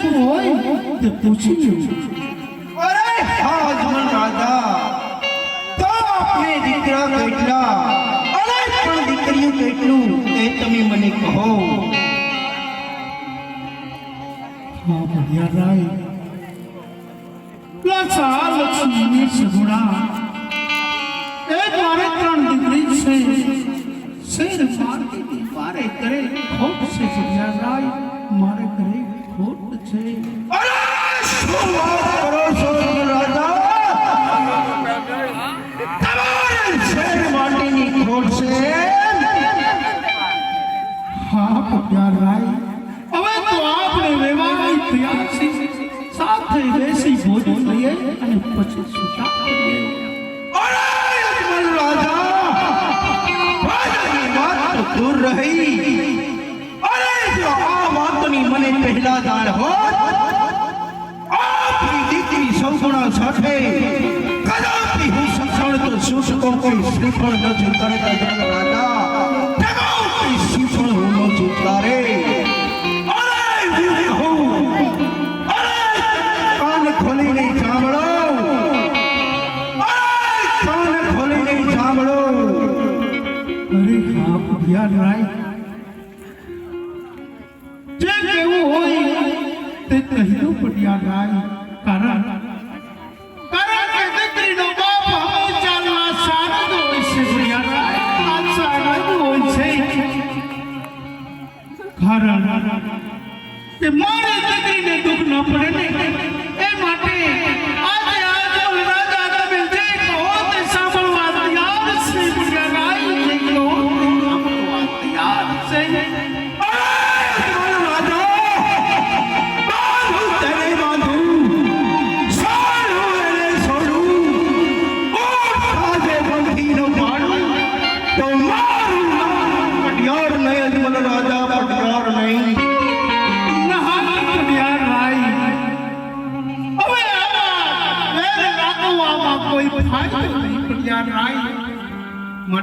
શું હોય તે પૂછી અરે હા અજમલ રાજા તો આપણે દીકરા કેટલા? અને પણ દીકરીઓ કેટલું? તે તમે મને કહો. હા ભડિયા રાય. લાચા લક્ષ્મીની સગુણા. એ મારે ત્રણ દીકરી છે. શેર માર્ગીની મારે કરે ખોટ છે ભડિયા રાય. મારે કરે સાથે બેસી ભોજન લઈએ અને પછી સુતા વાતની મને પહેલા જાણ હોત આપની દીકરી સૌગુણા સાથે કદાપી હું સક્ષણ તો શું શકો કોઈ શ્રીફળ ન જીતતા રે અજમલ રાજા તેમાં કોઈ શ્રીફળ હું ન જીતતા રે અરે વીર હું અરે કાન ખોલીને સાંભળો અરે કાન ખોલીને સાંભળો અરે હા ભડિયા રાય તે પટિયા ગાય કારણ કારણ કે દીકરીનો હોય છે ભડિયા રાય આ સારા હોય છે મારી દીકરીને દુઃખ ન પડે ને એ માટે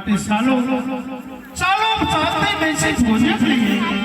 માટે ચાલો ચાલો સાથે બેસી ભોજન લઈએ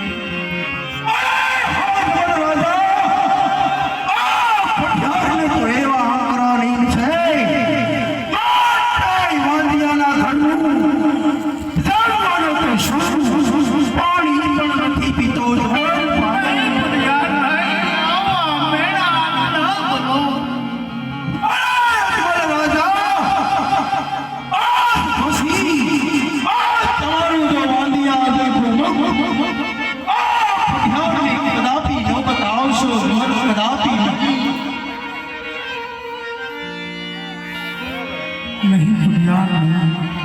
નહીં ભડિયા નહીં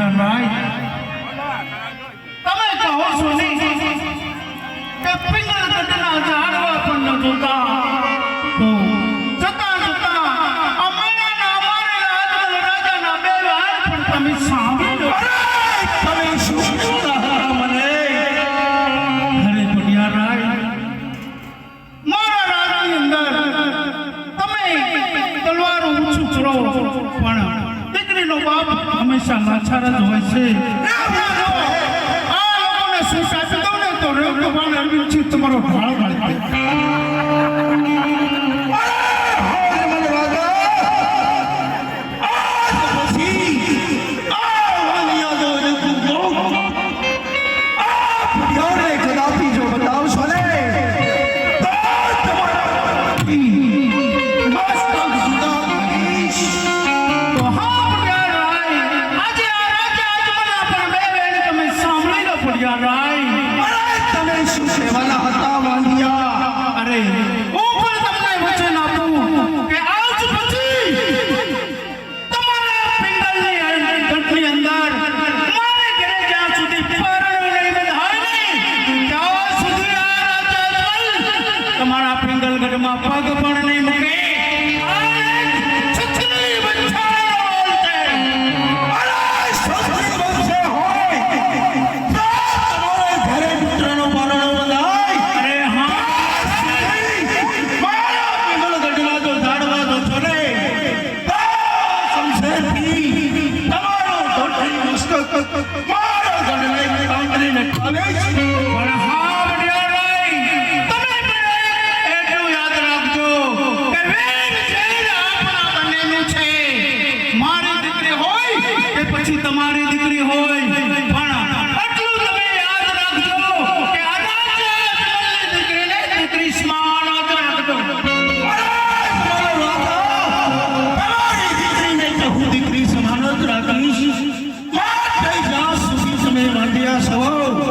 મેઘા રાય તમે કહો છો ને કે પિંગળ ગઢના ઝાડવા પણ ન જોતા. તો જતા જતા અમારે મારેલા અજમલ રાજાના બે વાર પણ તમે સાંભળી. લો અરે ભડિયા રાય, મારા રાજની અંદર તમે તલવાર ઊંચું કરો પણ બાપ હંમેશા લાચાર જ હોય છે. આ લોકોને શું સાચી દઉં ને તો રેવ તમારો ભાળ ઢાળી ભડિયા રાય. અરે તમે શું સેવાના હતા વાંધિયા અરે ইতিহাস হওয়াও